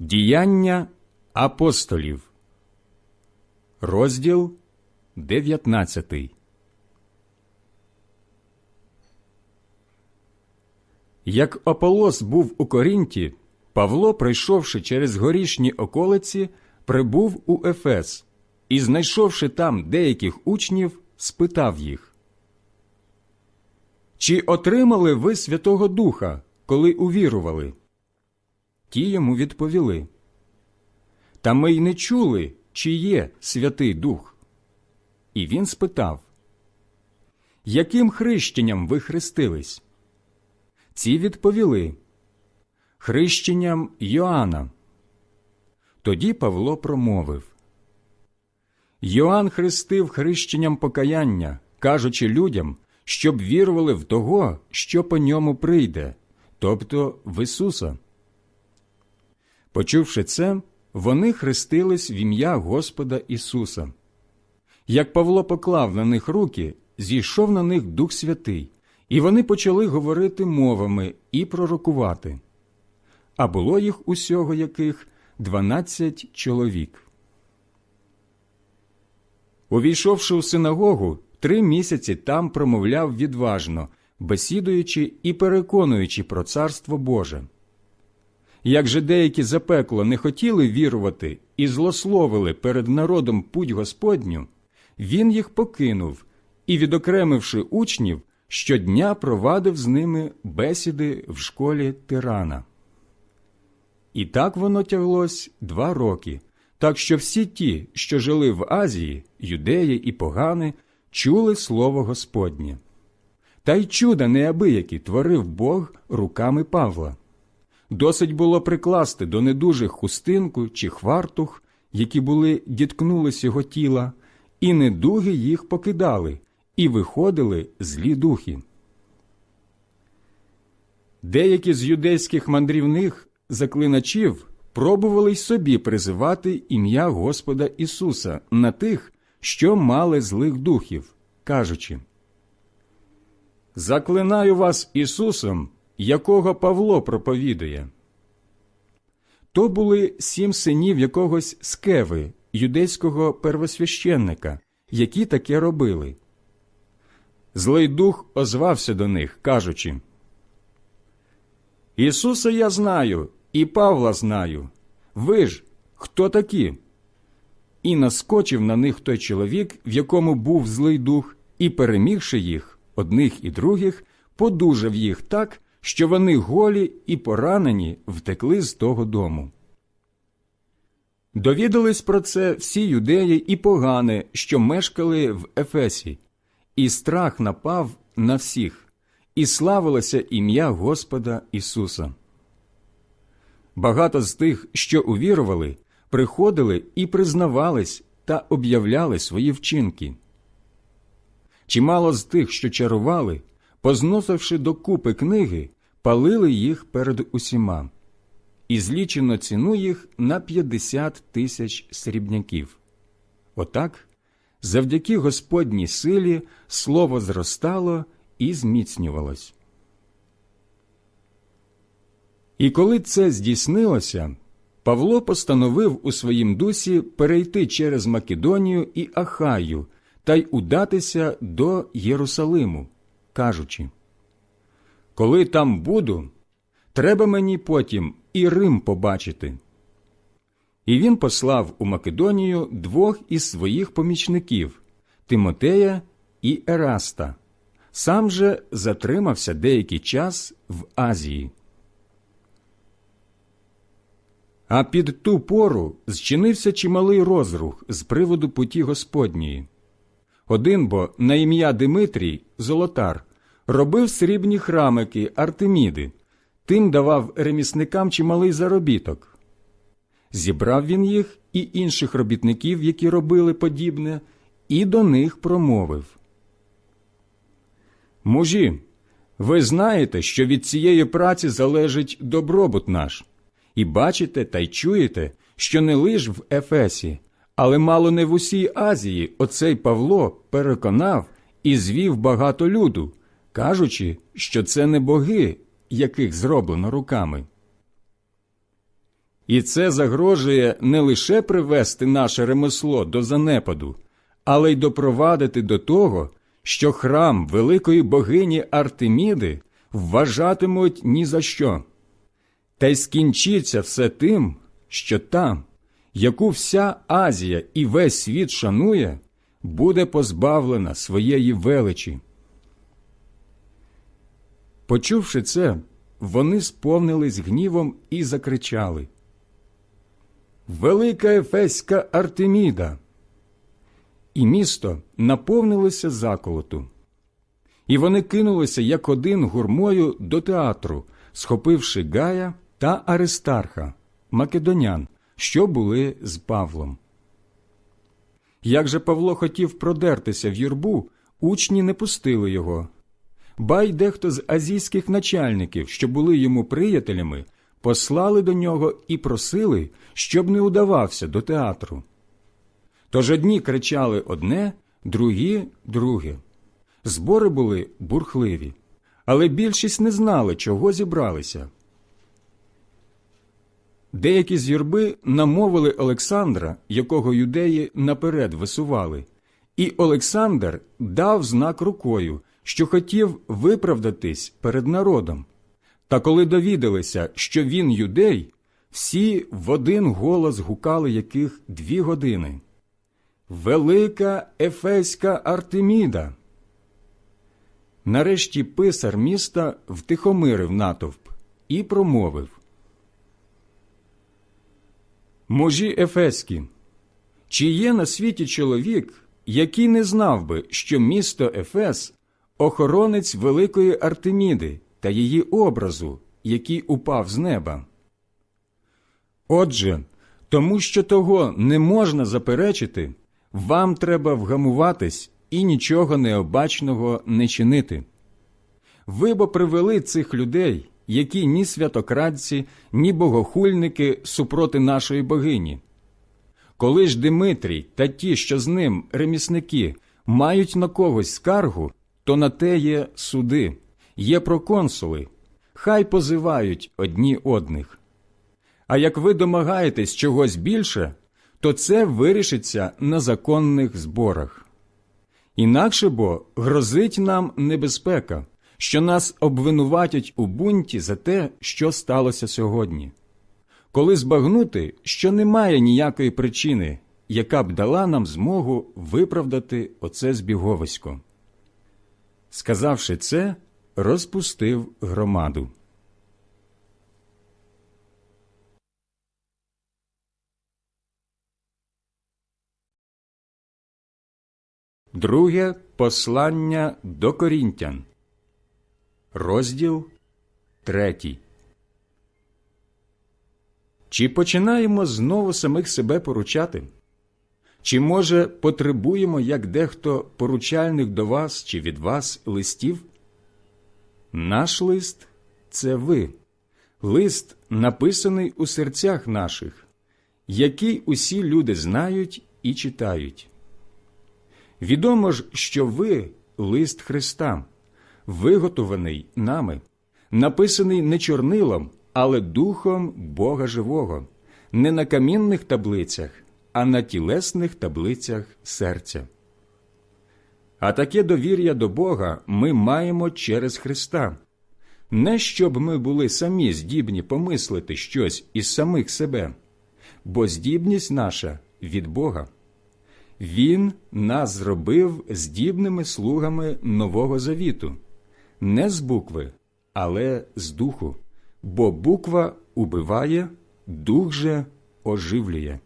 Діяння апостолів, розділ 19. Як Аполос був у Корінті, Павло, пройшовши через горішні околиці, прибув у Ефес і, знайшовши там деяких учнів, спитав їх. Чи отримали ви Святого Духа, коли увірували? Ті йому відповіли. Та ми й не чули, чи є Святий Дух. І він спитав, Яким хрещенням ви хрестились? Ці відповіли Хрещенням Йоанна. Тоді Павло промовив Йоанн хрестив хрещенням покаяння, кажучи людям, щоб вірували в того, що по ньому прийде, тобто в Ісуса. Почувши це, вони хрестились в ім'я Господа Ісуса. Як Павло поклав на них руки, зійшов на них Дух Святий, і вони почали говорити мовами і пророкувати. А було їх усього яких дванадцять чоловік. Увійшовши у синагогу, три місяці там промовляв відважно, бесідуючи і переконуючи про царство Боже. Як же деякі запекло не хотіли вірувати і злословили перед народом путь Господню, він їх покинув і, відокремивши учнів, щодня провадив з ними бесіди в школі тирана. І так воно тяглось два роки, так що всі ті, що жили в Азії, юдеї і погани, чули слово Господнє. Та й чуда неабиякі творив Бог руками Павла. Досить було прикласти до недужих хустинку чи хвартух, які були діткнулись його тіла, і недуги їх покидали, і виходили злі духи. Деякі з юдейських мандрівних заклиначів пробували й собі призивати ім'я Господа Ісуса на тих, що мали злих духів, кажучи Заклинаю вас Ісусом, якого Павло проповідує. То були сім синів якогось скеви, юдейського первосвященника, які таке робили. Злий дух озвався до них, кажучи Ісуса я знаю, і Павла знаю. Ви ж хто такі? І наскочив на них той чоловік, в якому був злий дух, і, перемігши їх, одних і других, подужав їх так, що вони голі і поранені втекли з того дому. Довідались про це всі юдеї і погани, що мешкали в Ефесі, і страх напав на всіх, і славилося ім'я Господа Ісуса. Багато з тих, що увірували, приходили і признавались та об'являли свої вчинки. Чимало з тих, що чарували, позносивши до купи книги, палили їх перед усіма, і злічено ціну їх на 50 тисяч срібняків. Отак, завдяки Господній силі, слово зростало і зміцнювалось. І коли це здійснилося, Павло постановив у своїм дусі перейти через Македонію і Ахаю та й удатися до Єрусалиму, кажучи Коли там буду, треба мені потім і Рим побачити. І він послав у Македонію двох із своїх помічників Тимотея і Ераста, сам же затримався деякий час в Азії. А під ту пору зчинився чималий розрух з приводу путі Господньої. Один бо на ім'я Димитрій, золотар, робив срібні храмики Артеміди, тим давав ремісникам чималий заробіток. Зібрав він їх і інших робітників, які робили подібне, і до них промовив. Мужі, ви знаєте, що від цієї праці залежить добробут наш. І бачите та й чуєте, що не лиш в Ефесі, але мало не в усій Азії оцей Павло переконав і звів багато люду, кажучи, що це не боги, яких зроблено руками. І це загрожує не лише привести наше ремесло до занепаду, але й допровадити до того, що храм великої богині Артеміди вважатимуть ні за що. Та й скінчиться все тим, що там, яку вся Азія і весь світ шанує, буде позбавлена своєї величі. Почувши це, вони сповнились гнівом і закричали Велика Ефеська Артеміда! І місто наповнилося заколоту. І вони кинулися як один гурмою до театру, схопивши Гая та Аристарха, македонян, що були з Павлом. Як же Павло хотів продертися в юрбу, учні не пустили його. Ба й дехто з азійських начальників, що були йому приятелями, послали до нього і просили, щоб не удавався до театру. Тож одні кричали одне, другі друге. Збори були бурхливі, але більшість не знали, чого зібралися. Деякі з юрби намовили Олександра, якого юдеї наперед висували, і Олександр дав знак рукою, що хотів виправдатись перед народом. Та коли довідалися, що він юдей, всі в один голос гукали яких дві години. Велика Ефеська Артеміда. Нарешті писар міста втихомирив натовп і промовив Мужі Ефеські, чи є на світі чоловік, який не знав би, що місто Ефес охоронець великої Артеміди та її образу, який упав з неба? Отже, тому що того не можна заперечити, вам треба вгамуватись і нічого необачного не чинити. Ви бо привели цих людей, які ні святокрадці, ні богохульники супроти нашої богині. Коли ж Димитрій та ті, що з ним ремісники, мають на когось скаргу, то на те є суди, є проконсули, хай позивають одні одних. А як ви домагаєтесь чогось більше, то це вирішиться на законних зборах. Інакше бо грозить нам небезпека, що нас обвинуватять у бунті за те, що сталося сьогодні. Коли збагнути, що немає ніякої причини, яка б дала нам змогу виправдати оце збіговисько. Сказавши це, розпустив громаду. Друге послання до корінтян. Розділ третій. Чи починаємо знову самих себе поручати? Чи, може, потребуємо, як дехто поручальних до вас чи від вас листів? Наш лист це ви, лист, написаний у серцях наших, який усі люди знають і читають. Відомо ж, що ви лист Христа, виготований нами, написаний не чорнилом, але духом Бога Живого, не на камінних таблицях, а на тілесних таблицях серця. А таке довір'я до Бога ми маємо через Христа, не щоб ми були самі здібні помислити щось із самих себе, бо здібність наша від Бога. Він нас зробив здібними слугами Нового Завіту, не з букви, але з духу, бо буква убиває, дух же оживлює.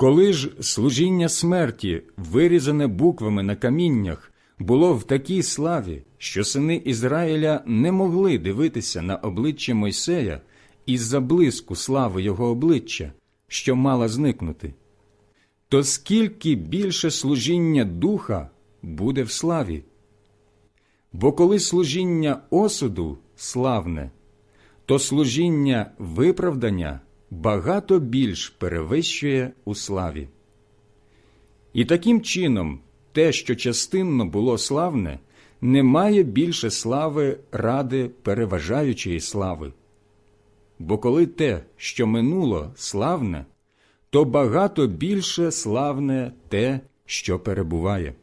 Коли ж служіння смерті, вирізане буквами на каміннях, було в такій славі, що сини Ізраїля не могли дивитися на обличчя Мойсея із-за блиску слави його обличчя, що мала зникнути, то скільки більше служіння духа буде в славі? Бо коли служіння осуду славне, то служіння виправдання багато більш перевищує у славі. І таким чином те, що частинно було славне, не має більше слави ради переважаючої слави. бо коли те, що минуло, славне, то багато більше славне те, що перебуває.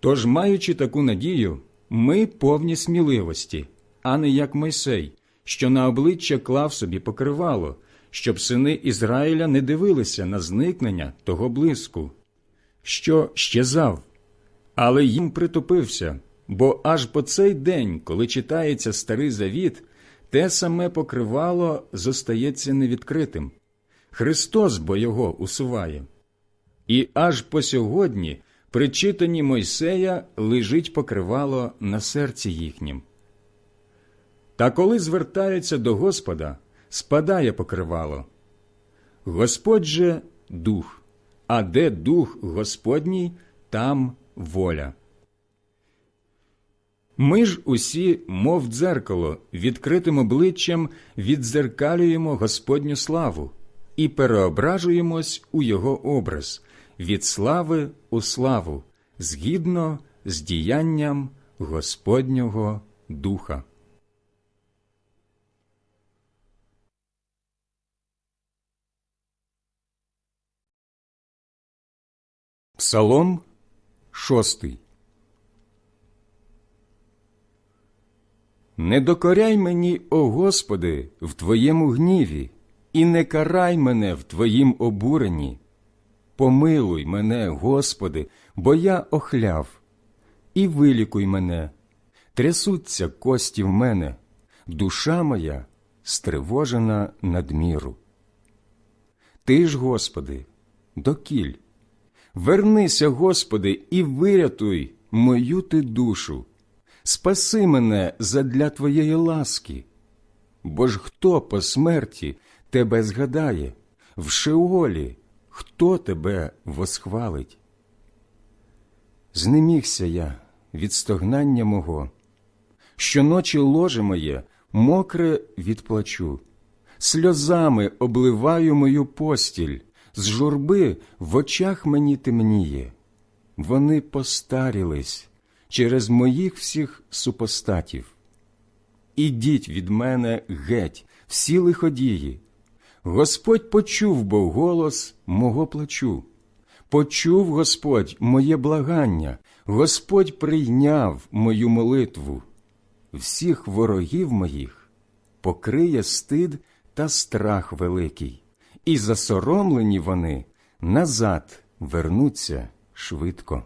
Тож, маючи таку надію, ми повні сміливості, а не як Мойсей, що на обличчя клав собі покривало, щоб сини Ізраїля не дивилися на зникнення того блиску, що щезав, але їм притупився, бо аж по цей день, коли читається старий завіт, те саме покривало зостається невідкритим. Христос бо його усуває. І аж по сьогодні при читанні Мойсея лежить покривало на серці їхнім. Та коли звертаються до Господа, спадає покривало. Господь же дух, а де дух Господній, там воля. Ми ж усі, мов дзеркало, відкритим обличчям віддзеркалюємо Господню славу і переображуємось у Його образ від слави у славу, згідно з діянням Господнього Духа. Псалом шостий Не докоряй мені, о Господи, в Твоєму гніві, і не карай мене в Твоїм обуренні. Помилуй мене, Господи, бо я охляв, і вилікуй мене, трясуться кості в мене, душа моя стривожена надміру. Ти ж, Господи, докіль, вернися, Господи, і вирятуй мою ти душу, спаси мене задля Твоєї ласки, бо ж хто по смерті тебе згадає, в Шеолі хто тебе восхвалить? Знемігся я від стогнання мого, щоночі ложе моє мокре відплачу, сльозами обливаю мою постіль, з журби в очах мені темніє. Вони постарілись через моїх всіх супостатів. Ідіть від мене геть, всі лиходії. Господь почув бо голос мого плачу. Почув Господь моє благання, Господь прийняв мою молитву. Всіх ворогів моїх покриє стид та страх великий, і засоромлені вони назад вернуться швидко.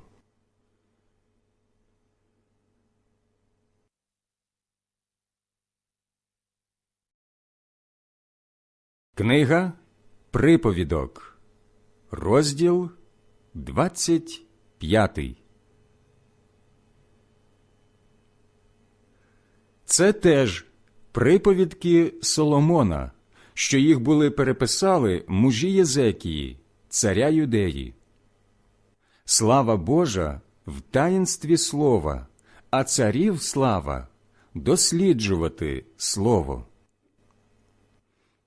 Книга Приповідок, розділ 25 Це теж приповідки Соломона, що їх були переписали мужі Єзекії, царя Юдеї. Слава Божа в таїнстві слова, а царів слава досліджувати слово.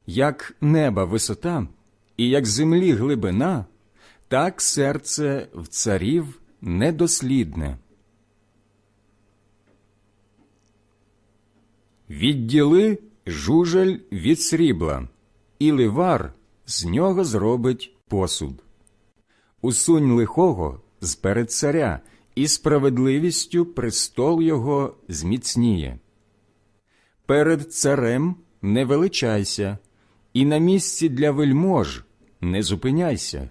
Як неба висота і як землі глибина, так серце в царів недослідне. Відділи жужель від срібла, і ливар з нього зробить посуд. Усунь лихого з перед царя, і справедливістю престол його зміцніє. Перед царем не величайся і на місці для вельмож не зупиняйся,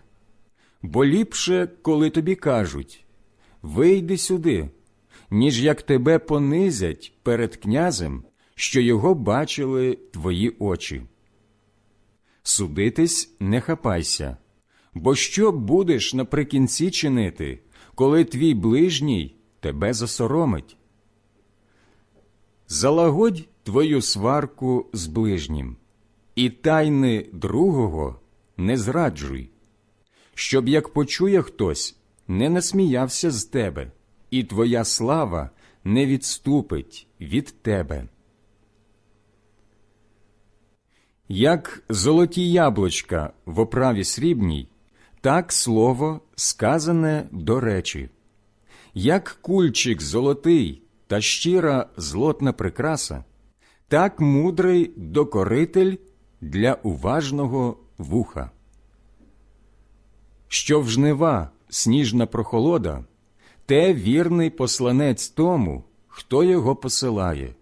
бо ліпше, коли тобі кажуть вийди сюди, ніж як тебе понизять перед князем, що його бачили твої очі. Судитись не хапайся, бо що будеш наприкінці чинити, коли твій ближній тебе засоромить? Залагодь твою сварку з ближнім і тайни другого не зраджуй, щоб як почує хтось, не насміявся з тебе, і твоя слава не відступить від тебе. Як золоті яблучка в оправі срібній, так слово сказане до речі, як кульчик золотий та щира злотна прикраса, так мудрий докоритель для уважного вуха. Що в жнива сніжна прохолода, те вірний посланець тому, хто його посилає,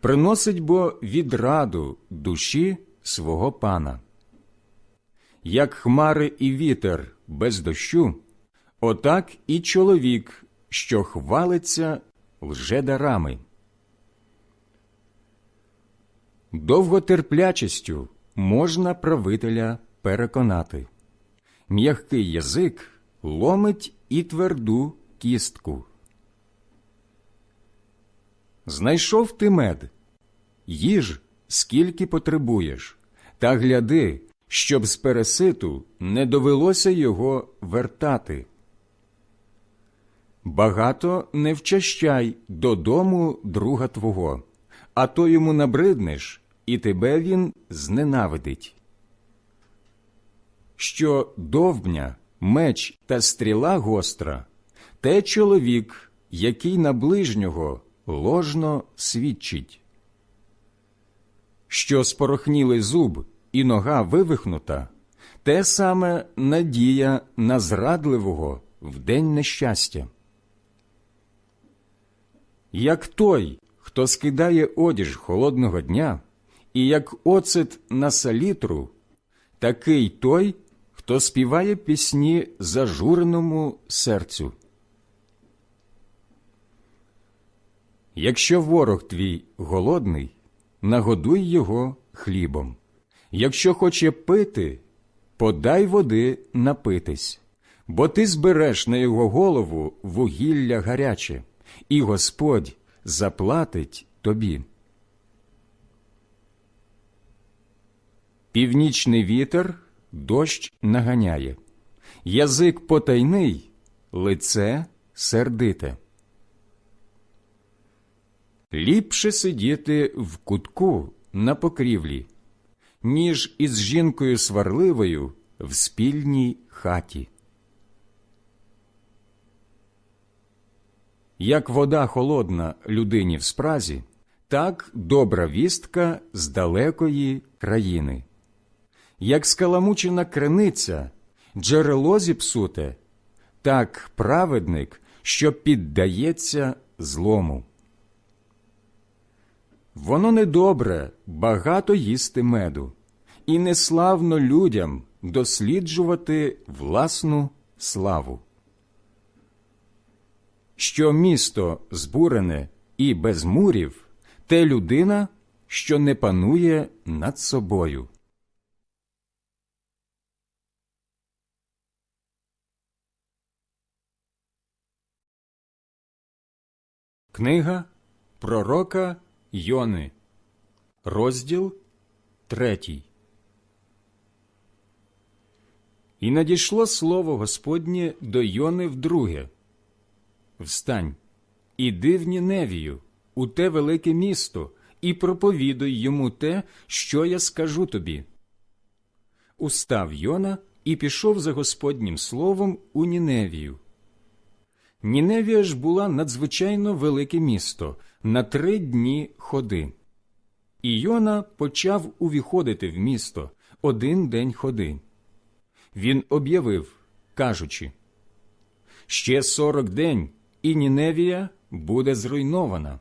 приносить бо відраду душі свого пана. Як хмари і вітер без дощу, отак і чоловік, що хвалиться лжедарами. Довготерплячістю можна правителя переконати. М'ягкий язик ломить і тверду кістку. Знайшов ти мед, їж, скільки потребуєш, та гляди, щоб з переситу не довелося його вертати. Багато не вчащай додому друга твого, а то йому набриднеш, і тебе він зненавидить. Що довбня, меч та стріла гостра, те чоловік, який на ближнього ложно свідчить. Що спорохнілий зуб і нога вивихнута, те саме надія на зрадливого в день нещастя. Як той, хто скидає одіж холодного дня, і як оцет на салітру, такий той, хто співає пісні зажуреному серцю. Якщо ворог твій голодний, нагодуй його хлібом. Якщо хоче пити, подай води напитись, бо ти збереш на його голову вугілля гаряче, і Господь заплатить тобі. Північний вітер дощ наганяє, язик потайний, лице сердите. Ліпше сидіти в кутку на покрівлі, ніж із жінкою сварливою в спільній хаті. Як вода холодна людині в спразі, так добра вістка з далекої країни. Як скаламучена криниця, джерело зіпсуте, так праведник, що піддається злому. Воно недобре багато їсти меду, і неславно людям досліджувати власну славу. Що місто збурене і без мурів, те людина, що не панує над собою. Книга Пророка Йони, розділ третій. І надійшло слово Господнє до Йони вдруге. Встань, іди в Ніневію, у те велике місто, і проповідуй йому те, що я скажу тобі. Устав Йона і пішов за Господнім словом у Ніневію. Ніневія ж була надзвичайно велике місто на три дні ходи. І Йона почав увіходити в місто один день ходи. Він об'явив, кажучи Ще сорок день, і Ніневія буде зруйнована.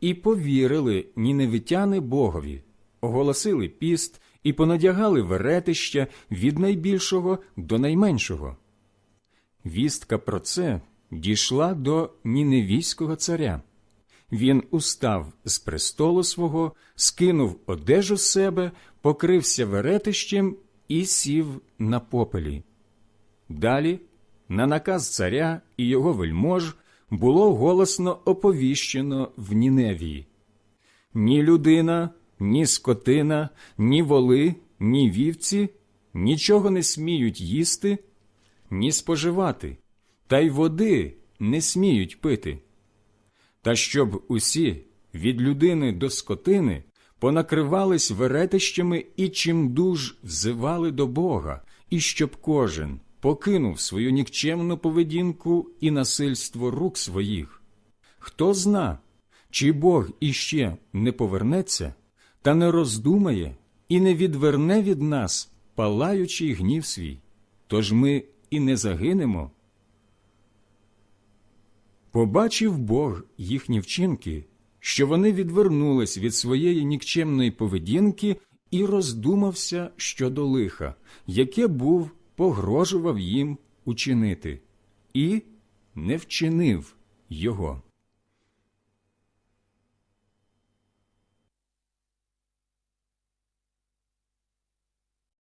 І повірили ніневитяни Богові, оголосили піст і понадягали веретища від найбільшого до найменшого. Вістка про це дійшла до ніневійського царя. Він устав з престолу свого, скинув одежу з себе, покрився веретищем і сів на попелі. Далі, на наказ царя і його вельмож, було голосно оповіщено в Ніневії. Ні людина, ні скотина, ні воли, ні вівці нічого не сміють їсти, ні споживати, та й води не сміють пити. Та щоб усі від людини до скотини понакривались веретищами і чимдуж взивали до Бога, і щоб кожен покинув свою нікчемну поведінку і насильство рук своїх. Хто зна, Чи Бог іще не повернеться та не роздумає і не відверне від нас палаючий гнів свій, тож ми і не загинемо? Побачив Бог їхні вчинки, що вони відвернулись від своєї нікчемної поведінки і роздумався щодо лиха, яке був погрожував їм учинити, і не вчинив його.